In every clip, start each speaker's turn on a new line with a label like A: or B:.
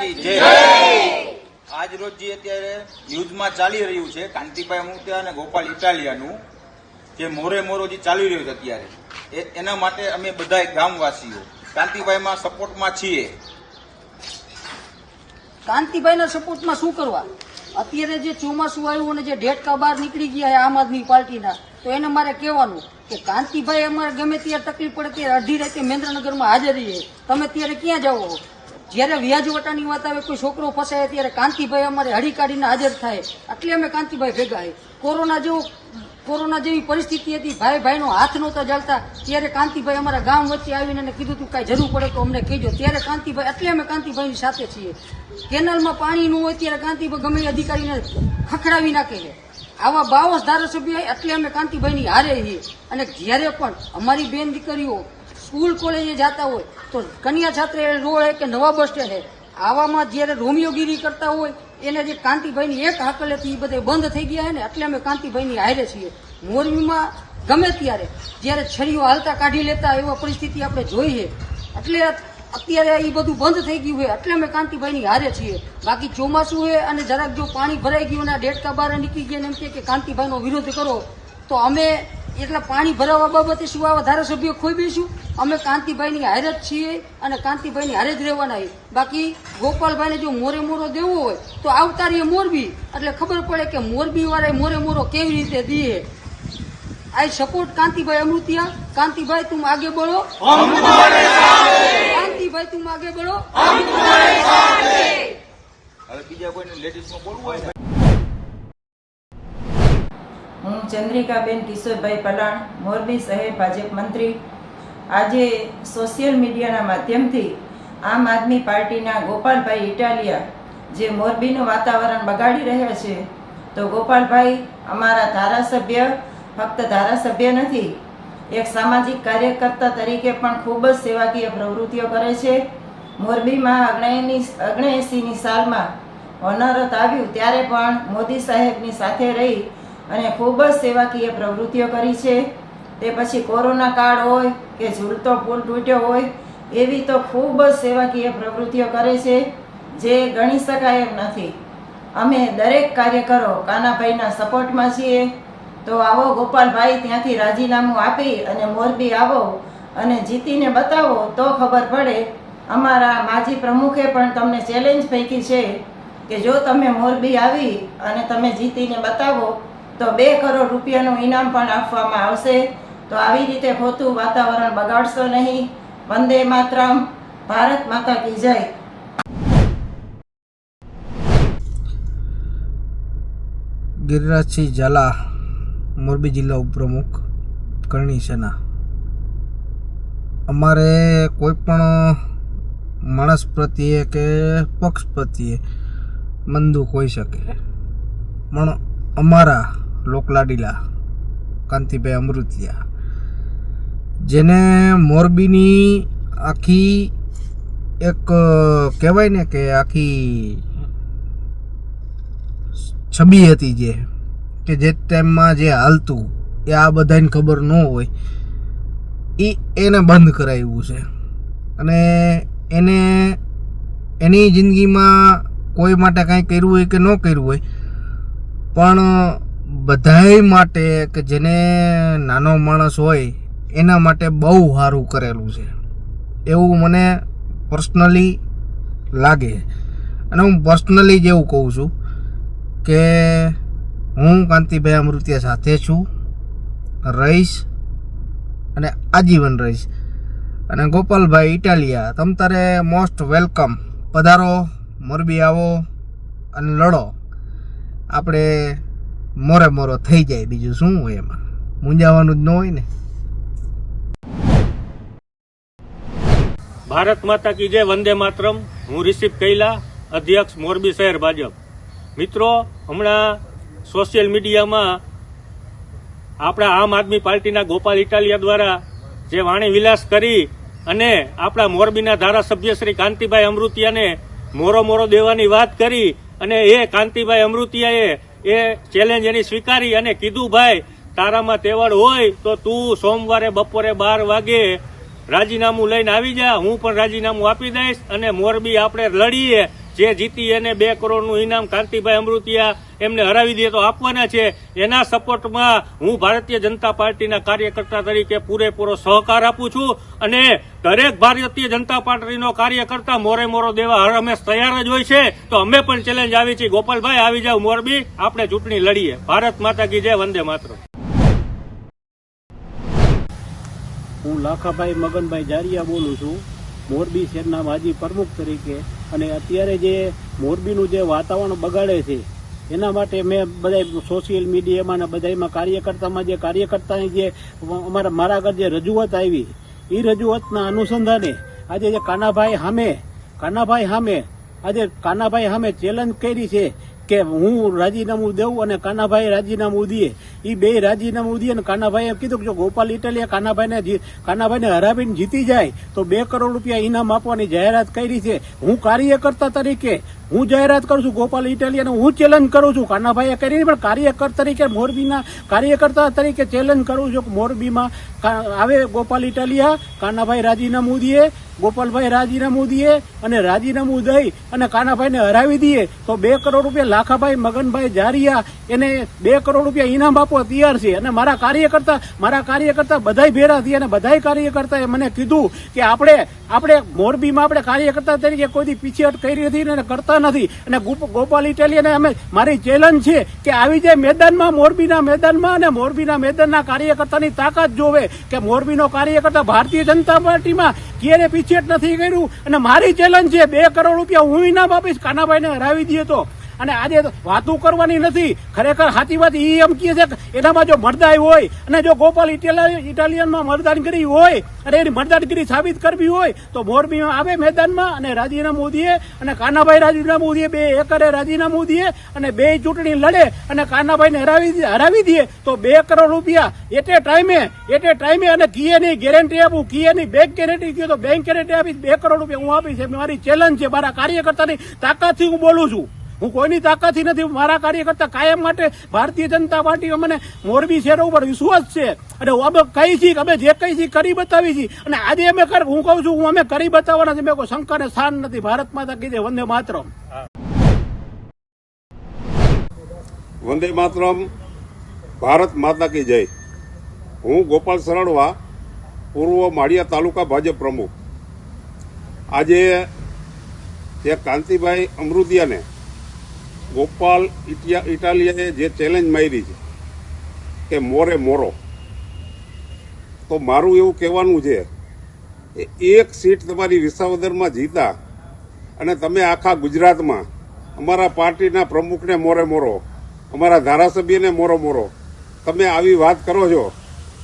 A: કી જય. આજ રોજ જે અત્યારે ન્યૂઝમાં ચાલી રહ્યું છે. કાંતિભાઈ મુત્યા અને ગોપાલ ઇટાલિયાનું જે મોરે મોરો જે ચાલી રહ્યું છે અત્યારે. એ એના માટે અમે બધા ગામવાસીઓ કાંતિભાઈમાં સપોર્ટમાં છીએ.
B: કાંતિભાઈના સપોર્ટમાં શું કરવા? અત્યારે જે ચોમાસું આવ્યું અને જે ઢેટકા બહાર નીકળી ગયા આમ આદમી પાર્ટીના, તો એને મારે કહેવાનું કે કાંતિભાઈ અમારે ગમે ત્યારે તકલીફ પડે ત્યારે અઢી રાતે મહેન્દ્રનગરમાં હાજર રહીએ. તમે ત્યારે ક્યાં જાઓ? જ્યારે વ્યાજવટાની વાત આવે, કોઈ છોકરો ફસાય ત્યારે કાંતિભાઈ અમારે હળી કાઢીને હાજર થાય. એટલે અમે કાંતિભાઈ ભેગા કોરોના જેવો, કોરોના જેવી પરિસ્થિતિ હતી, ભાઈ ભાઈનો હાથ નહોતા જાળતા ત્યારે કાંતિભાઈ અમારા ગામ વચ્ચે આવીને અને કીધું તું કાંઈ જરૂર પડે તો અમને કહેજો. ત્યારે કાંતિભાઈ એટલે અમે કાંતિભાઈની સાથે છીએ. કેનાલમાં પાણી ન હોય ત્યારે કાંતિભાઈ ગમે અધિકારીને ખખડાવી નાખે છે. આવા બાવસ ધારાસભ્ય એટલે અમે કાંતિભાઈની હારે છીએ. અને જ્યારે પણ અમારી બેન દીકરીઓ સ્કૂલ કોલેજે જતા હોય તો કન્યા છાત્રે રોડ કે નવા બસ સ્ટેન્ડ હે? આવામાં જ્યારે રોમિયોગીરી કરતા હોય, એને જે કાંતિભાઈની એક હાકલેથી એ બધે બંધ થઈ ગયા ને? એટલે અમે કાંતિભાઈની હારે છીએ. મોરબીમાં ગમે ત્યારે, જ્યારે છરીઓ હાલતા કાઢી લેતા એવા પરિસ્થિતિ આપણે જોઈ છે એટલે અત્યારે એ બધું બંધ થઈ ગયું હોય એટલે અમે કાંતિભાઈની હારે છીએ. બાકી ચોમાસું હોય અને જરાક જો પાણી ભરાઈ ગયું અને ડેટકા બહાર નીકળી ગયા એમ કે કાંતિભાઈનો વિરોધ કરો, તો અમે એટલા પાણી ભરાવા બાબતે શું આવા ધારાસભ્યો ખોઈબીશું અમે કાંતિભાઈની હારે જ છીએ અને કાંતિભાઈની હારે જ રહેવાના બાકી ગોપાલભાઈને જો મોરે મોરો દેવો હોય તો આવતારીએ મોરબી. એટલે ખબર પડે કે મોરબી વાળા મોરે મોરો કેવી રીતે દીએ. I support Kantibhai Amrutiya. Kantibhai તું આગે બળો? કાંતિભાઈ તું આગે બળો?
A: હવે બીજા કોઈને લેડીઝમાં બોલવું હોય
C: હું ચંદ્રિકાબેન કિશોરભાઈ પલાણ, મોરબી શહેર ભાજપ મંત્રી. આજે સોશિયલ મીડિયાના માધ્યમથી આમ આદમી પાર્ટીના ગોપાલભાઈ ઇટાલિયા જે મોરબીનું વાતાવરણ બગાડી રહ્યા છે, તો ગોપાલભાઈ અમારા ધારાસભ્ય, ફક્ત ધારાસભ્ય નથી, એક સામાજિક કાર્યકર્તા તરીકે પણ ખૂબ જ સેવાકીય પ્રવૃત્તિઓ કરે છે. મોરબીમાં અગ્નેયની અગ્નેયસીની સાલમાં હોનરત આવ્યું ત્યારે પણ મોદી સાહેબની સાથે રહી અને ખૂબ જ સેવાકીય પ્રવૃત્તિઓ કરી છે. તે પછી કોરોના કાળ હોય કે ઝૂલતો પુલ તૂટ્યો હોય, એવી તો ખૂબ જ સેવાકીય પ્રવૃત્તિઓ કરે છે જે ગણી શકાય એમ નથી. અમે દરેક કાર્યકરો કાનાભાઈના સપોર્ટમાં છીએ. તો આવો ગોપાલભાઈ ત્યાંથી રાજીનામું આપી અને મોરબી આવો અને જીતીને બતાવો તો ખબર પડે. અમારા માજી પ્રમુખે પણ તમને ચેલેન્જ ફેંકી છે કે જો તમે મોરબી આવી અને તમે જીતીને બતાવો તો બે કરોડ રૂપિયાનું ઇનામ પણ આપવામાં આવશે. તો આવી રીતે ખોટું વાતાવરણ બગાડશો નહીં. વંદે માતરમ. ભારત માતા કી જય.
D: ગિરિરાજસિંહ ઝાલા, મોરબી જિલ્લા ઉપપ્રમુખ, કરણી સેના. અમારે કોઈ પણ માણસ પ્રત્યે કે પક્ષ પ્રત્યે મંદુક હોઈ શકે. પણ અમારા લોકલાડીલા, કાંતિભાઈ અમૃતિયા. જેને મોરબીની આખી એક કહેવાય ને કે આખી છબી હતી જે, કે જે ટાઈમમાં જે હાલતું, એ આ બધાને ખબર ન હોય, એ એને બંધ કરાવ્યું છે. અને એને, એની જિંદગીમાં કોઈ માટે કાંઈ કર્યું હોય કે ન કર્યું હોય, પણ બધાય માટે કે જેને નાનો માણસ હોય, એના માટે બહુ સારું કરેલું છે. એવું મને પર્સનલી લાગે. અને હું પર્સનલી જ એવું કહું છું કે હું કાંતિભાઈ અમૃતિયા સાથે છું, રહીશ અને આજીવન રહીશ. અને ગોપાલભાઈ ઇટાલિયા, તમ તારે મોસ્ટ વેલકમ પધારો, મોરબી આવો અને લડો. આપણે મોરે મોરો થઈ જાય બીજું શું હોય એમાં? મૂંઝાવાનું જ ન હોય ને?
E: ભારત માતા કી જય, વંદે માતરમ. હું રિષિપ કૈલા, અધ્યક્ષ મોરબી શહેર ભાજપ. મિત્રો, હમણાં સોશિયલ મીડિયામાં આપણા આમ આદમી પાર્ટીના ગોપાલ ઇટાલિયા દ્વારા જે વાણી વિલાસ કરી અને આપણા મોરબીના ધારાસભ્ય શ્રી કાંતિભાઈ અમૃતિયાને મોરો મોરો દેવાની વાત કરી અને એ કાંતિભાઈ અમૃતિયાએ એ ચેલેન્જ એની સ્વીકારી અને કીધું, ભાઈ, તારામાં તેવડ હોય તો તું સોમવારે બપોરે બાર વાગે રાજીનામું લઈને આવી જા. હું પણ રાજીનામું આપી દઈશ અને મોરબી આપણે લડીએ. જે જીતી એને બે કરોડનું ઇનામ કાંતિભાઈ અમૃતિયા એમને હરાવી દે તો આપવાના છે. એના સપોર્ટમાં હું ભારતીય જનતા પાર્ટીના કાર્યકર્તા તરીકે પૂરેપૂરો સહકાર આપું છું અને દરેક ભારતીય જનતા પાર્ટીનો કાર્યકર્તા મોરે મોરો દેવા હર હંમેશ તૈયાર જ હોય છે. તો અમે પણ ચેલેન્જ આવી છીએ ગોપાલભાઈ, આવી જાવ મોરબી. આપણે ચૂંટણી લડીએ. ભારત માતા કી જય, વંદે માત્ર
F: હું લાખાભાઈ મગનભાઈ જારિયા બોલું છું. મોરબી શહેરના માજી પ્રમુખ તરીકે અને અત્યારે જે મોરબીનું જે વાતાવરણ બગાડે છે, એના માટે મેં બધા સોશિયલ મીડિયામાં ને બધામાં કાર્યકર્તામાં જે કાર્યકર્તાની જે અમારા, મારા આગળ જે રજૂઆત આવી, એ રજૂઆતના અનુસંધાને આજે જે કાનાભાઈ સામે કાનાભાઈ સામે આજે કાનાભાઈ સામે ચેલેન્જ કરી છે કે હું રાજીનામું દઉં અને કાનાભાઈ રાજીનામું દે એ બે રાજીનામું દે અને કાનાભાઈએ કીધું કે જો ગોપાલ ઇટાલિયા કાનાભાઈને કાનાભાઈને હરાવીને જીતી જાય, તો બે કરોડ રૂપિયા ઇનામ આપવાની જાહેરાત કરી છે. હું કાર્યકર્તા તરીકે, હું જાહેરાત કરું છું ગોપાલ ઇટાલિયાને, હું ચેલેન્જ કરું છું. કાનાભાઈએ કરી પણ કાર્યકર તરીકે મોરબીના કાર્યકર્તા તરીકે ચેલેન્જ કરું છું કે મોરબીમાં આવે ગોપાલ ઇટાલિયા, કાનાભાઈ રાજીનામું દે ગોપાલભાઈ રાજીનામું દે અને રાજીનામું દઈ અને કાનાભાઈને હરાવી દઈએ, તો બે કરોડ રૂપિયા લાખાભાઈ, મગનભાઈ જારિયા એને બે કરોડ રૂપિયા ઇનામ આપવા તૈયાર છે. અને મારા કાર્યકર્તા મારા કાર્યકર્તા બધાય ભેરા થયા અને બધાય કાર્યકર્તાએ મને કીધું કે આપણે આપણે મોરબીમાં આપણે કાર્યકર્તા તરીકે કોઈ દી પીછેહટ કરી નથી અને કરતા નથી. અને ગોપ- ગોપાલ ઇટાલિયાને અમે, મારી ચેલેન્જ છે કે આવી જાય મેદાનમાં, મોરબીના મેદાનમાં અને મોરબીના મેદાનના કાર્યકર્તાની તાકાત જોવે કે મોરબીનો કાર્યકર્તા ભારતીય જનતા પાર્ટીમાં ક્યારે પીછેહટ નથી કર્યું. અને મારી ચેલેન્જ છે બે કરોડ રૂપિયા હું ઇનામ આપીશ, કાનાભાઈને હરાવી દઈએ તો. અને આજે વાતું કરવાની નથી. ખરેખર સાચી વાત એ એમ કહે છે એનામાં જો મરદાઈ હોય અને જો ગોપાલ ઇટાલિયન ઇટાલિયનમાં મરદાનગીરી હોય અને એની મરદાનગીરી સાબિત કરવી હોય તો મોરબીમાં આવે મેદાનમાં અને રાજીનામું દે અને કાનાભાઈ રાજીનામું દે બે એકરે રાજીનામું દે અને બે ચૂંટણી લડે અને કાનાભાઈને હરાવી હરાવી દે તો બે કરોડ રૂપિયા એટે ટાઈમે એટે ટાઈમે અને કીએની ગેરંટી આપું કીએની બેંક ગેરંટી કહ્યું તો બેંક ગેરંટી આપી બે કરોડ રૂપિયા હું આપીશ મારી ચેલેન્જ છે, મારા કાર્યકર્તાની તાકાતથી હું બોલું છું. હું કોઈની તાકાતથી નથી મારા કાર્યકર્તા કાયમ માટે ભારતીય જનતા પાર્ટી મને મોરબી શહેર ઉપર વિશ્વાસ છે. અને અમે કહી છીએ અમે જે કહી છીએ કરી બતાવી છીએ અને આજે અમે હું કહું છું, હું અમે કરી બતાવવાના છે મેં કોઈ શંકાને સ્થાન નથી. ભારત માતા કીધે વંદે માતરમ.
G: વંદે માતરમ. ભારત માતા કી જય. હું ગોપાલ સરણવા પૂર્વ માળિયા તાલુકા ભાજપ પ્રમુખ. આજે જે કાંતિભાઈ અમૃતિયાને ગોપાલ ઇટાલિયાએ જે ચેલેન્જ મારી છે, કે મોરે મોરો. તો મારું એવું કહેવાનું છે કે એક સીટ તમારી વિસાવદરમાં જીતા અને તમે આખા ગુજરાતમાં અમારા પાર્ટીના પ્રમુખને મોરે મોરો, અમારા ધારાસભ્યને મોરો મોરો, તમે આવી વાત કરો છો,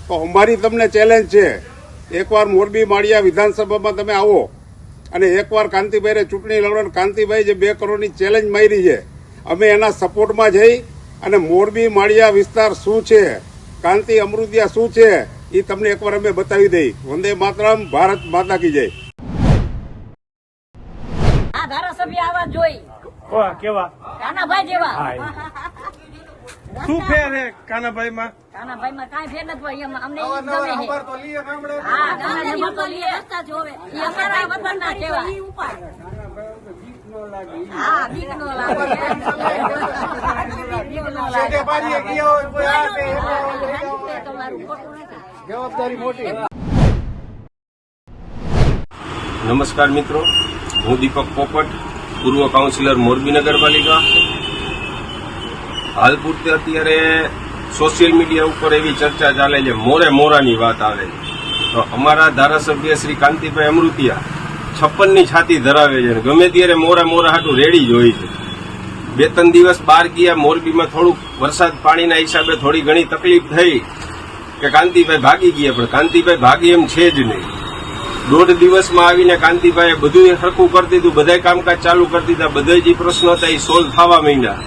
G: તો અમારી તમને ચેલેન્જ છે. એકવાર મોરબી માળિયા વિધાનસભામાં તમે આવો અને એકવાર કાંતિભાઈને ચૂંટણી લડવાનું કાંતિભાઈ જે બે કરોડની ચેલેન્જ મારી છે અમે એના સપોર્ટમાં જઈ અને મોરબી માળિયા વિસ્તાર શું છે કાંતિ અમૃતિયા શું છે એ તમને એકવાર અમે બતાવી દઈ. વંદે માતરમ ભારત માતા કી જય.
H: આ ધારાસભ્ય આવા જોઈ.
F: કેવા?
H: કાનાભાઈ જેવા.
F: શું ફેર
H: કાનાભાઈ માં કાંઈ ફેર નથી હોય એમ અમને ઈ ગમે છે. હા ગામડે નંબર તો લઈએ. રસ્તા જોવે. ઈ અમારા વતનના કેવા હા બીક લાગે બીક નો લાગે ખોટું નથી
I: નમસ્કાર મિત્રો, હું દીપક પોપટ, પૂર્વ કાઉન્સિલર મોરબી નગરપાલિકા. હાલ પૂરતે અત્યારે સોશિયલ મીડિયા ઉપર એવી ચર્ચા ચાલે છે, મોરે મોરાની વાત આવે તો અમારા ધારાસભ્ય શ્રી કાંતિભાઈ અમૃતિયા છપ્પનની છાતી ધરાવે છે ગમે ત્યારે મોરા મોરા હાટું રેડી જ હોય છે. બે ત્રણ દિવસ બહાર ગયા, મોરબીમાં થોડુંક વરસાદ પાણીના હિસાબે થોડી ઘણી તકલીફ થઈ કે કાંતિભાઈ ભાગી ગયા, પણ કાંતિભાઈ ભાગી એમ છે જ નહીં. દોઢ દિવસમાં આવીને કાંતિભાઈએ બધું સરખું કરી દીધું બધા કામકાજ ચાલુ કરી દીધા બધા જે પ્રશ્નો હતા એ સોલ્વ થવા માંડ્યા.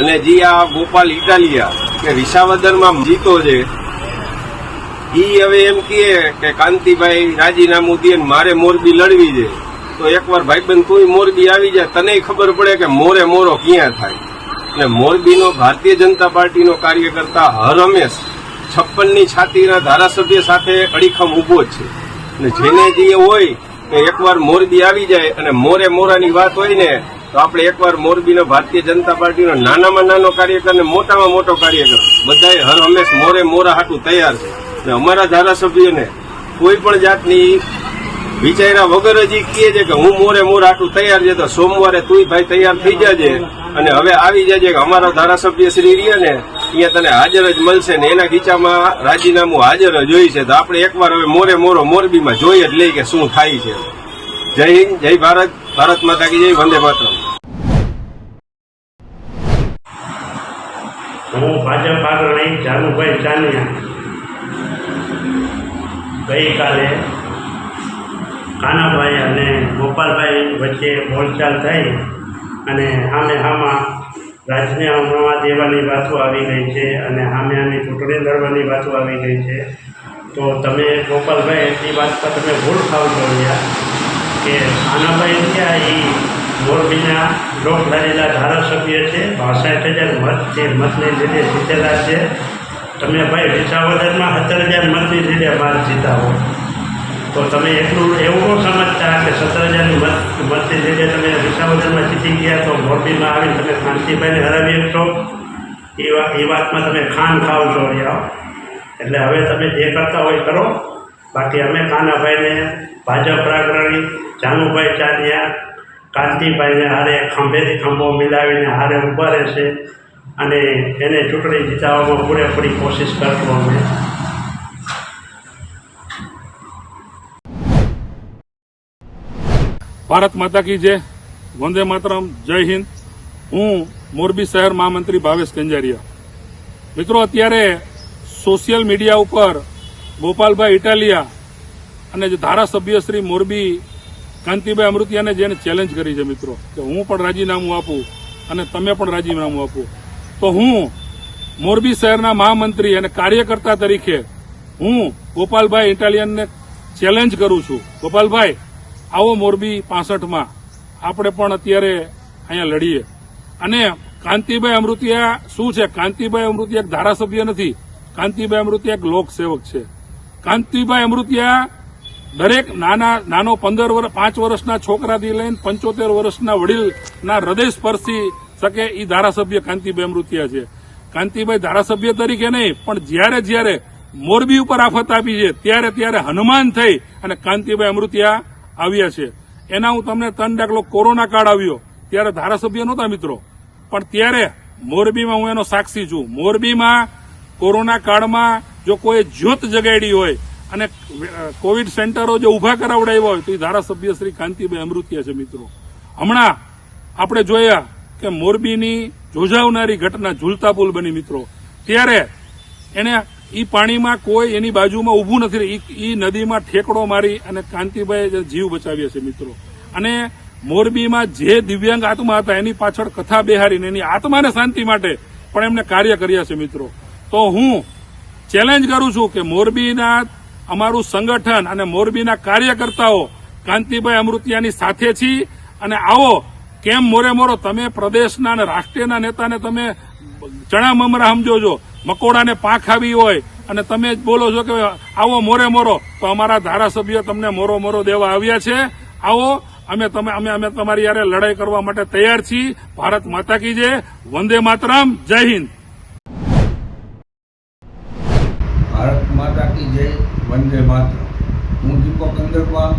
I: અને જે આ ગોપાલ ઇટાલિયા કે વિસાવદરમાં જીતો છે ઈ હવે એમ કહે કે કાંતિભાઈ રાજીનામું દે મારે મોરબી લડવી છે. તો એકવાર ભાઈબંધ તું મોરબી આવી જાય તને ખબર પડે કે મોરે મોરો ક્યાં થાય. અને મોરબીનો ભારતીય જનતા પાર્ટીનો કાર્યકર્તા હર હંમેશ છપ્પનની છાતીના ધારાસભ્ય સાથે અડીખમ ઊભો છે. અને જેને જે હોય કે એકવાર મોરબી આવી જાય અને મોરે મોરાની વાત હોય ને, તો આપણે એકવાર મોરબીનો ભારતીય જનતા પાર્ટીનો નાનામાં નાનો કાર્યકર ને મોટામાં મોટો કાર્યકર. બધાએ હર હંમેશ મોરે મોરા હાટું તૈયાર છે. અમારા ધારાસભ્યોને કોઈ પણ જાતની વિચાર્યા વગર જ કહે છે કે હું મોરે મોર આટલું તૈયાર છે તો સોમવારે તુંય ભાઈ તૈયાર થઈ જાજે. અને હવે આવી જાજે કે અમારા ધારાસભ્ય શ્રી રહ્યા ને અહીંયા તને હાજર જ મળશે ને એના ખીચામાં રાજીનામું હાજર જ હોય છે. તો આપણે એકવાર હવે મોરે મોરો મોરબીમાં જોઈ જ લઈ કે શું થાય છે. જય હિન્દ, જય ભારત. ભારત માતા કી જય, વંદે માતરમ.
J: હું ભાજપ આગળ જાનુભાઈ ચાનિયા. ગઈકાલે કાનાભાઈ અને ગોપાલભાઈ વચ્ચે બોલચાલ થઈ અને સામે હામાં રાજીનામા દેવાની વાતો આવી ગઈ છે અને સામે આની ચૂંટણી લડવાની વાતો આવી ગઈ છે. તો તમે ગોપાલભાઈ એટલી વાત પર તમે ભૂલ ખાવ છો કે કાનાભાઈ રહ્યા એ મોરબીના લોકલાડીલા ધારાસભ્ય છે? બાસઠ હજાર મત છે. મતને લીધે જીતેલા છે. તમે ભાઈ વિસાવદરમાં સત્તર હજાર મતની લીધે બાર જીતા હો. તો તમે એટલું એવું ન સમજતા કે સત્તર હજારની મત, મતની લીધે તમે વિસાવદરમાં જીતી ગયા તો મોરબીમાં આવીને તમે શાંતિભાઈને હરાવી શકશો એ વાત એ વાતમાં તમે ખાન ખાવ છો રહ્યા એટલે હવે તમે જે કરતા હોય કરો. બાકી અમે કાનાભાઈને, ભાજપ પ્રાગરણી જાનુભાઈ ચાંદિયા, કાંતિભાઈને હારે ખંભેથી ખંભો મિલાવીને હારે ઊભા રહેશે. અને એને ચૂંટણી જીતાવવામાં પૂરેપૂરી કોશિશ કરતો અમે.
K: ભારત માતા કી જય. વંદે માતરમ. જય હિન્દ. હું મોરબી શહેર મહામંત્રી ભાવેશ કંજારિયા મિત્રો, અત્યારે સોશિયલ મીડિયા ઉપર ગોપાલભાઈ ઇટાલિયા અને જે ધારાસભ્ય શ્રી મોરબી કાંતિભાઈ અમૃતિયાને જેને ચેલેન્જ કરી છે, મિત્રો, કે હું પણ રાજીનામું આપું અને તમે પણ રાજીનામું આપો. તો હું મોરબી શહેરના મહામંત્રી અને કાર્યકર્તા તરીકે હું ગોપાલભાઈ ઇટાલિયનને ચેલેન્જ કરું છું. ગોપાલભાઈ, આવો મોરબી પાસઠમાં. આપણે પણ અત્યારે અહીંયા લડીએ. અને કાંતિભાઈ અમૃતિયા શું છે? કાંતિભાઈ અમૃતિયા એક ધારાસભ્ય નથી. કાંતિભાઈ અમૃતિયા એક લોકસેવક છે. કાંતિભાઈ અમૃતિયા દરેક નાના, નાનો પંદર વર્ષ પાંચ વર્ષના છોકરાથી લઈને પંચોતેર વર્ષના વડીલના હૃદય સ્પર્શી શકે એ ધારાસભ્ય કાંતિભાઈ અમૃતિયા છે. કાંતિભાઈ ધારાસભ્ય તરીકે નહીં, પણ જ્યારે જ્યારે મોરબી ઉપર આફત આપી છે, ત્યારે ત્યારે હનુમાન થઈ અને કાંતિભાઈ અમૃતિયા આવ્યા છે. એના હું તમને ત્રણ દાખલો કોરોના કાળ આવ્યો, ત્યારે ધારાસભ્ય નહોતા મિત્રો. પણ ત્યારે મોરબીમાં હું એનો સાક્ષી છું. મોરબીમાં કોરોના કાળમાં જો કોઈ જ્યોત જગાડી હોય અને કોવિડ સેન્ટરો જો ઊભા કરાવડાવ્યા હોય, તો એ ધારાસભ્ય શ્રી કાંતિભાઈ અમૃતિયા છે મિત્રો. હમણાં આપણે જોયા કે મોરબીની જોજાવનારી ઘટના ઝૂલતા પુલ બની મિત્રો. ત્યારે એને ઈ પાણીમાં કોઈ એની બાજુમાં ઊભું નથી એ નદીમાં ઠેકડો મારી અને કાંતિભાઈ જીવ બચાવ્યા છે મિત્રો. અને મોરબીમાં જે દિવ્યાંગ આત્મા હતા, એની પાછળ કથા બિહારીને એની આત્માને શાંતિ માટે પણ એમને કાર્ય કર્યા છે મિત્રો. તો હું ચેલેન્જ કરું છું કે મોરબીના અમારું સંગઠન અને મોરબીના કાર્યકર્તાઓ કાંતિભાઈ અમૃતિયાની સાથે છીએ અને આવો કેમ મોરે મોરો? તમે પ્રદેશના અને રાષ્ટ્રીયના નેતાને તમે ચણા મમરા સમજો છો. મકોડાને પાંખ આવી હોય અને તમે જ બોલો છો કે આવો મોરે મોરો. તો અમારા ધારાસભ્ય તમને મોરો મોરો દેવા આવ્યા છે. આવો, અમે તમે અમે અમે તમારી યારે લડાઈ કરવા માટે તૈયાર છીએ. ભારત માતા કી જય. વંદે માતરમ. જય હિન્દ.
L: ભારત માતા કી જય. વંદે માતરમ. હું દીપક અંદરવા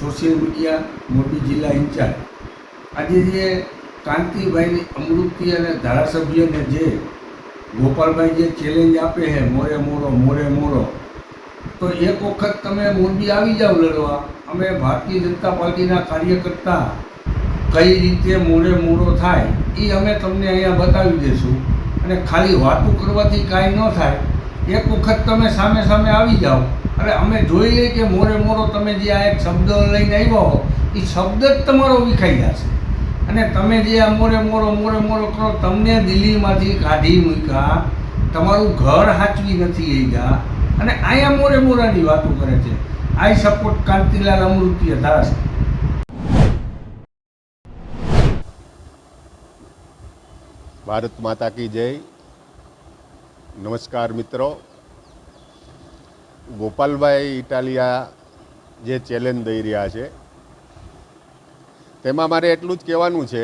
L: સોશિયલ મીડિયા મોરબી જિલ્લા ઇન્ચાર્જ. આજે જે કાંતિભાઈની અમૃતિ અને ધારાસભ્યને જે ગોપાલભાઈ જે ચેલેન્જ આપે છે, મોરે મોરો મોરે મોરો, તો એક વખત તમે મોરબી આવી જાઓ લડવા. અમે ભારતીય જનતા પાર્ટીના કાર્યકર્તા કઈ રીતે મોરે મોરો થાય એ અમે તમને અહીંયા બતાવી દઈશું અને ખાલી વાતું કરવાથી કાંઈ ન થાય. એક વખત તમે સામે સામે આવી જાઓ. અને અમે જોઈ લઈએ કે મોરે મોરો તમે જે આ એક શબ્દ લઈને આવ્યા હો, એ શબ્દ જ તમારો વિખાઈ જશે. અને તમે જે આ મોરે, મોરો મોરે મોરો કરો, તમને દિલ્હીમાંથી કાઢી મૂક્યા તમારું ઘર હાચવી નથી ગયા અને અહીંયા મોરે મોરાની વાતો કરે છે. આઈ સપોર્ટ કાંતિલાલ અમૃતિય દાસ
M: ભારત માતા કી જય. નમસ્કાર મિત્રો. ગોપાલભાઈ ઇટાલિયા જે ચેલેન્જ દઈ રહ્યા છે. તેમાં મારે એટલું જ કહેવાનું છે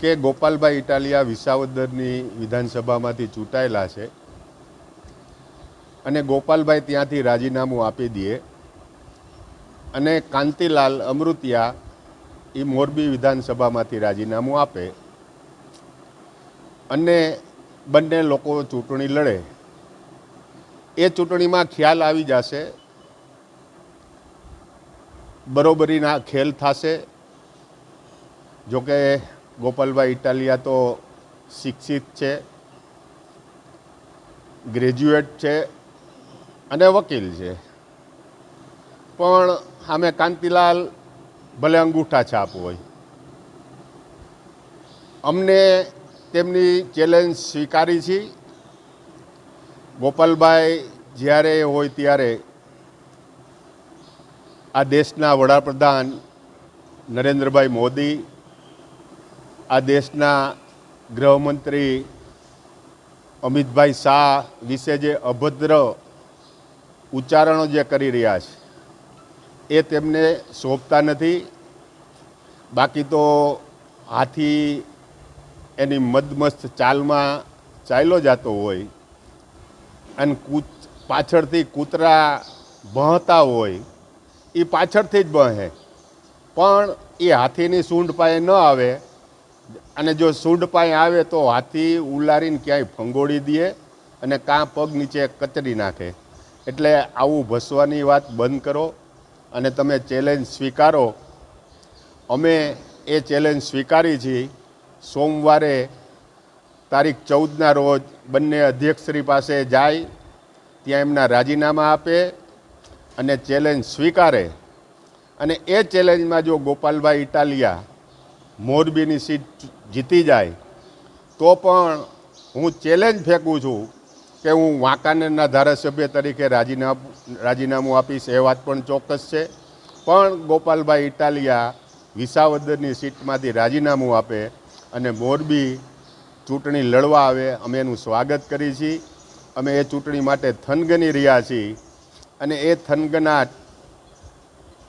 M: કે ગોપાલભાઈ ઇટાલિયા વિસાવદરની વિધાનસભામાંથી ચૂંટાયેલા છે અને ગોપાલભાઈ ત્યાંથી રાજીનામું આપી દે અને કાંતિલાલ અમૃતિયા એ મોરબી વિધાનસભામાંથી રાજીનામું આપે અને બંને લોકો ચૂંટણી લડે. એ ચૂંટણીમાં ખ્યાલ આવી જશે બરોબરીના ખેલ થશે. જોકે ગોપાલભાઈ ઇટાલિયા તો શિક્ષિત છે, ગ્રેજ્યુએટ છે અને વકીલ છે. પણ સામે કાંતિલાલ ભલે અંગૂઠા છાપ હોય. અમને તેમની ચેલેન્જ સ્વીકારી છે. ગોપાલભાઈ જ્યારે હોય ત્યારે આ દેશના વડાપ્રધાન નરેન્દ્રભાઈ મોદી, આ દેશના ગૃહમંત્રી અમિતભાઈ શાહ વિશે જે અભદ્ર ઉચ્ચારણો જે કરી રહ્યા છે, એ તેમને સોંપતા નથી. બાકી તો હાથી એની મદમસ્ત ચાલમાં ચાલ્યો જતો હોય અને કૂચ, પાછળથી કૂતરા ભહતા હોય એ પાછળથી જ બહે. પણ એ હાથીની સૂંઢ પાસે ન આવે. અને જો સૂંઢ પાસે આવે તો હાથી ઉલારીને ક્યાંય ફંગોળી દે અને કાં પગ નીચે કચરી નાખે. એટલે આવું ભસવાની વાત બંધ કરો અને તમે ચેલેન્જ સ્વીકારો. અમે એ ચેલેન્જ સ્વીકારી છીએ સોમવારે તારીખ ચૌદના રોજ બંને અધ્યક્ષશ્રી પાસે જાય, ત્યાં એમના રાજીનામા આપે અને ચેલેન્જ સ્વીકારે. અને એ ચેલેન્જમાં જો ગોપાલભાઈ ઇટાલિયા મોરબીની સીટ જીતી જાય, તો પણ હું ચેલેન્જ ફેંકું છું કે હું વાંકાનેરના ધારાસભ્ય તરીકે રાજીનામું રાજીનામું આપીશ, એ વાત પણ ચોક્કસ છે. પણ ગોપાલભાઈ ઇટાલિયા વિસાવદરની સીટમાંથી રાજીનામું આપે અને મોરબી ચૂંટણી લડવા આવે, અમે એનું સ્વાગત કરીએ છીએ અમે એ ચૂંટણી માટે થનગની રહ્યા છીએ. અને એ થનગનાટ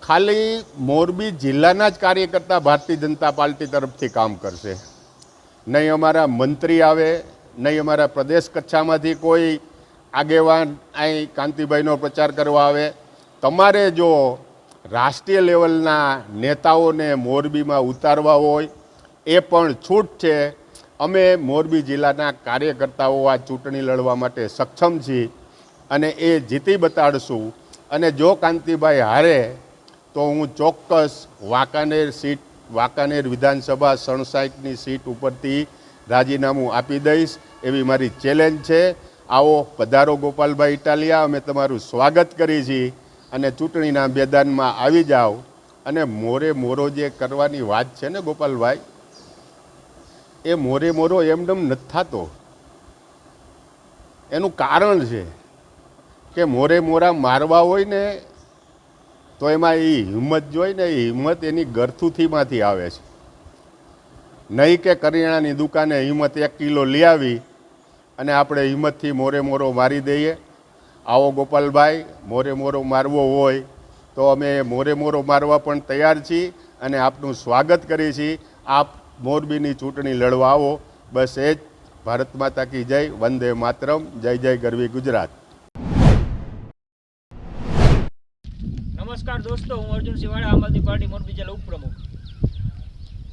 M: ખાલી મોરબી જિલ્લાના જ કાર્યકર્તા ભારતીય જનતા પાર્ટી તરફથી કામ કરશે. નહીં અમારા મંત્રી આવે, નહીં અમારા પ્રદેશ કચ્છામાંથી કોઈ આગેવાન અહીં કાંતિભાઈનો પ્રચાર કરવા આવે. તમારે જો રાષ્ટ્રીય લેવલના નેતાઓને મોરબીમાં ઉતારવા હોય, એ પણ છૂટ છે. અમે મોરબી જિલ્લાના કાર્યકર્તાઓ આ ચૂંટણી લડવા માટે સક્ષમ છીએ. અને એ જીતી બતાડશું. અને જો કાંતિભાઈ હારે, તો હું ચોક્કસ વાંકાનેર સીટ, વાંકાનેર વિધાનસભા સણસાઠની સીટ ઉપરથી રાજીનામું આપી દઈશ. એવી મારી ચેલેન્જ છે. આવો પધારો ગોપાલભાઈ ઇટાલિયા, અમે તમારું સ્વાગત કરી છીએ. અને ચૂંટણીના મેદાનમાં આવી જાઓ. અને મોરે મોરો જે કરવાની વાત છે ને ગોપાલભાઈ, એ મોરે મોરો એમનેમ નથી થતો. એનું કારણ છે. કે મોરે મોરા મારવા હોય ને, તો એમાં એ હિંમત જોઈ ને એ હિંમત એની ગરથુથીમાંથી આવે છે. નહીં કે કરિયાણાની દુકાને હિંમત એક કિલો લઈ આવી અને આપણે હિંમતથી મોરે મોરો મારી દઈએ. આવો ગોપાલભાઈ, મોરે મોરો મારવો હોય, તો અમે મોરે મોરો મારવા પણ તૈયાર છીએ અને આપનું સ્વાગત કરીએ છીએ. આપ મોરબીની ચૂંટણી લડવા આવો. બસ એ જ. ભારત માતા કી જય. વંદે માતરમ. જય જય ગરવી ગુજરાત.
N: નમસ્કાર દોસ્તો, હું અર્જુન સિવાડા આમ આદમી પાર્ટી મોરબી જિલ્લા ઉપપ્રમુખ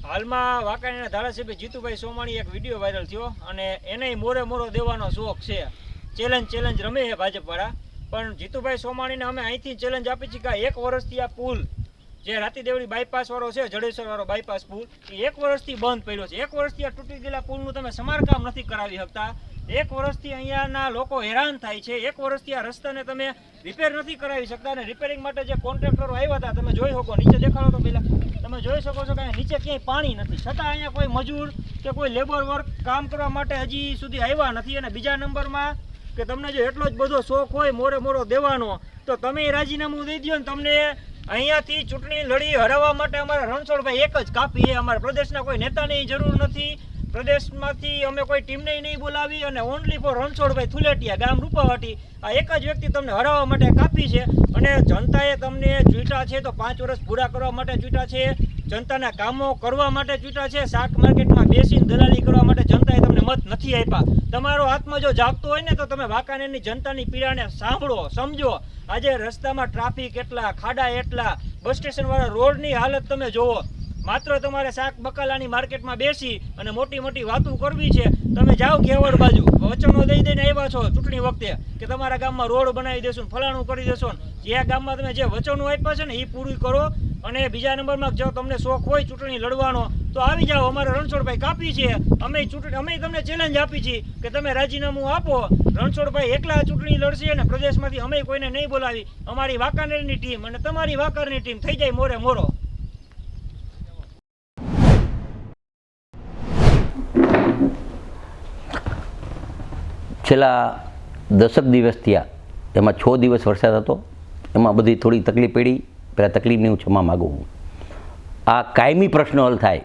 N: હાલમાં વાંકાણીના ધારાસભ્ય જીતુભાઈ સોમાણી એક વીડિયો વાયરલ થયો અને એને મોરે મોરો દેવાનો શોખ છે. ચેલેન્જ ચેલેન્જ રમે છે ભાજપવાળા. પણ જીતુભાઈ સોમાણીને અમે અહીંથી ચેલેન્જ આપી છે કે એક વર્ષથી આ પુલ, જે રાતીદેવડી બાયપાસવાળો છે, જડેશ્વર વાળો બાયપાસ પુલ, એ એક વર્ષથી બંધ પડ્યો છે. એક વર્ષથી આ તૂટી ગયેલા પુલનું તમે સમારકામ નથી કરાવી શકતા. એક વર્ષથી અહીંયાના લોકો હેરાન થાય છે. એક વર્ષથી આ રસ્તાને તમે રિપેર નથી કરાવી શકતા અને રિપેરિંગ માટે જે કોન્ટ્રાક્ટરો આવ્યા હતા, તમે જોઈ શકો, નીચે દેખાડો તો પહેલાં તમે જોઈ શકો છો કે નીચે ક્યાંય પાણી નથી. છતાં અહીંયા કોઈ મજૂર કે કોઈ લેબર વર્ક કામ કરવા માટે હજી સુધી આવ્યા નથી. અને બીજા નંબરમાં કે તમને જો એટલો જ બધો શોખ હોય, મોરે મોરો દેવાનો, તો તમે રાજીનામું દઈ દો ને તમને અહીંયાથી ચૂંટણી લડી હરાવવા માટે અમારા રણછોડભાઈ એક જ કાપી અમારા પ્રદેશના કોઈ નેતાની જરૂર નથી. પ્રદેશમાંથી અમે કોઈ ટીમને નહીં બોલાવી અને ઓનલી ફોર રણછોડભાઈ થુલેટિયા ગામ રૂપાવાટી. આ એક જ વ્યક્તિ તમને હરાવવા માટે કાપી છે અને જનતાએ તમને ચૂંટા છે તો પાંચ વર્ષ પૂરા કરવા માટે ચૂંટા છે, જનતાના કામો કરવા માટે ચૂંટા છે, શાક માર્કેટમાં બેસીને દલાલી કરવા માટે જનતાએ તમને મત નથી આપ્યા. તમારો આત્મા જો જાગતો હોય ને તો તમે વાંકાનેરની જનતાની પીડાને સાંભળો, સમજો. આજે રસ્તામાં ટ્રાફિક એટલા, ખાડા એટલા, બસ સ્ટેશનવાળા રોડની હાલત તમે જોવો માત્ર તમારે શાક બકાલાની માર્કેટમાં બેસી અને મોટી મોટી વાતો કરવી છે, તમે જાઓ ઘેવડ બાજુ. વચનો દઈ દઈને આવ્યા છો ચૂંટણી વખતે કે તમારા ગામમાં રોડ બનાવી દેશું ફલાણું કરી દેશો જે ગામમાં તમે જે વચનો આપ્યા છે ને એ પૂરી કરો અને બીજા નંબરમાં જો તમને શોખ હોય ચૂંટણી લડવાનો, તો આવી જાઓ. અમારે રણછોડભાઈ કાપી છે. અમે ચૂંટણી, અમે તમને ચેલેન્જ આપી છે કે તમે રાજીનામું આપો. રણછોડભાઈ એકલા ચૂંટણી લડશે અને પ્રદેશમાંથી અમે કોઈને નહીં બોલાવી. અમારી વાંકાનેરની ટીમ અને તમારી વાંકાનેરની ટીમ થઈ જાય મોરે મોરો.
O: છેલ્લા દસક દિવસ થયા. એમાં છ દિવસ વરસાદ હતો. એમાં બધી થોડી તકલીફ પડી. પહેલાં તકલીફની હું ક્ષમા માગું હું આ કાયમી પ્રશ્ન હલ થાય.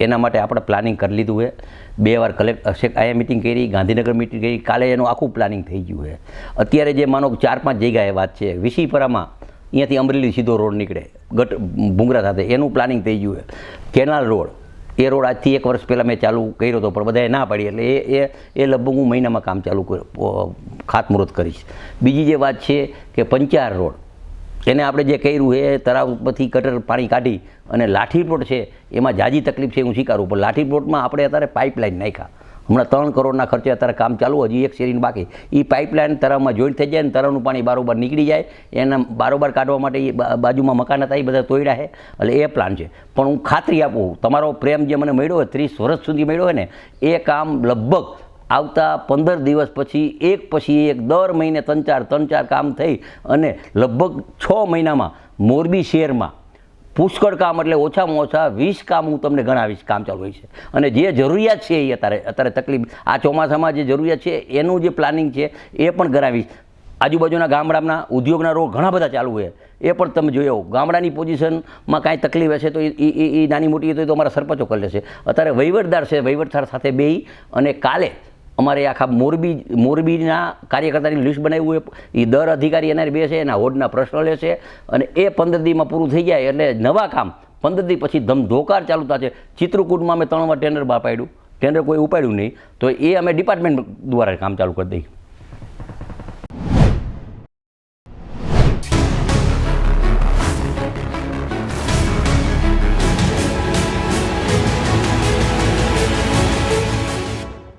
O: એના માટે આપણે પ્લાનિંગ કરી લીધું છે. બે વાર કલેક્ટ અશેક આયા મિટિંગ કરી, ગાંધીનગર મિટિંગ કરી. કાલે એનું આખું પ્લાનિંગ થઈ ગયું છે. અત્યારે જે માનો ચાર પાંચ જગ્યાએ વાત છે, વિશીપરામાં અહીંયાથી અમરેલી સીધો રોડ નીકળે. ગટ, ભૂંગરા સાથે. એનું પ્લાનિંગ થઈ ગયું છે. Canal road. એ રોડ આજથી એક વર્ષ પહેલાં મેં ચાલુ કર્યો હતો, પણ બધાએ ના પાડી. એટલે એ એ એ લગભગ હું મહિનામાં કામ ચાલુ ખાતમુહૂર્ત કરીશ. બીજી જે વાત છે કે પંચાર રોડ, એને આપણે જે કર્યું એ તળાવ પરથી કટર પાણી કાઢી અને લાઠી પ્લોટ છે, એમાં જાજી તકલીફ છે, હું સ્વીકારું, પણ લાઠી પ્લોટમાં આપણે અત્યારે પાઇપલાઇન નાખ્યા. હમણાં ત્રણ કરોડના ખર્ચે અત્યારે કામ ચાલુ, હજી એક શેરીને બાકી. એ પાઇપલાઇન તરામાં જોઈન્ટ થઈ જાય ને તળાવનું પાણી બારોબાર નીકળી જાય. એના બારોબાર કાઢવા માટે એ બાજુમાં મકાન હતા એ બધા તોડ્યા છે. એટલે એ પ્લાન છે. પણ હું ખાતરી આપું તમારો પ્રેમ જે મને મળ્યો હોય, ત્રીસ વર્ષ સુધી મળ્યો હોય ને, એ કામ લગભગ આવતા પંદર દિવસ પછી, એક પછી એક, દર મહિને ત્રણ ચાર ત્રણ ચાર કામ થઈ અને લગભગ છ મહિનામાં મોરબી શહેરમાં પુષ્કળ કામ એટલે ઓછામાં ઓછા વીસ કામ હું તમને ગણાવીશ, કામ ચાલુ હોય છે. અને જે જરૂરિયાત છે એ અત્યારે અત્યારે તકલીફ, આ ચોમાસામાં જે જરૂરિયાત છે, એનું જે પ્લાનિંગ છે, એ પણ ગણાવીશ. આજુબાજુના ગામડાના ઉદ્યોગના રોગ ઘણા બધા ચાલુ છે એ પણ તમે જોયો ગામડાની પોઝિશનમાં કાંઈ તકલીફ હશે તો એ એ નાની મોટી તો એ તો અમારા સરપંચો કરી લેશે. અત્યારે વહીવટદાર છે, વહીવટદાર સાથે બે અને કાલે અમારે આખા મોરબી, મોરબીના કાર્યકર્તાની લિસ્ટ બનાવ્યું હોય. એ દર અધિકારી એના બે છે એના હોડના પ્રશ્ન લેશે અને એ પંદર દીમાં પૂરું થઈ જાય એટલે નવા કામ. પંદર દી પછી ધમધોકાર ચાલુ થાય છે. ચિત્રકૂટમાં અમે ત્રણ વાર ટેન્ડર બહાર પાડ્યું. ટેન્ડર કોઈ ઉપાડ્યું નહીં. તો એ અમે ડિપાર્ટમેન્ટ દ્વારા કામ ચાલુ કરી દઈએ.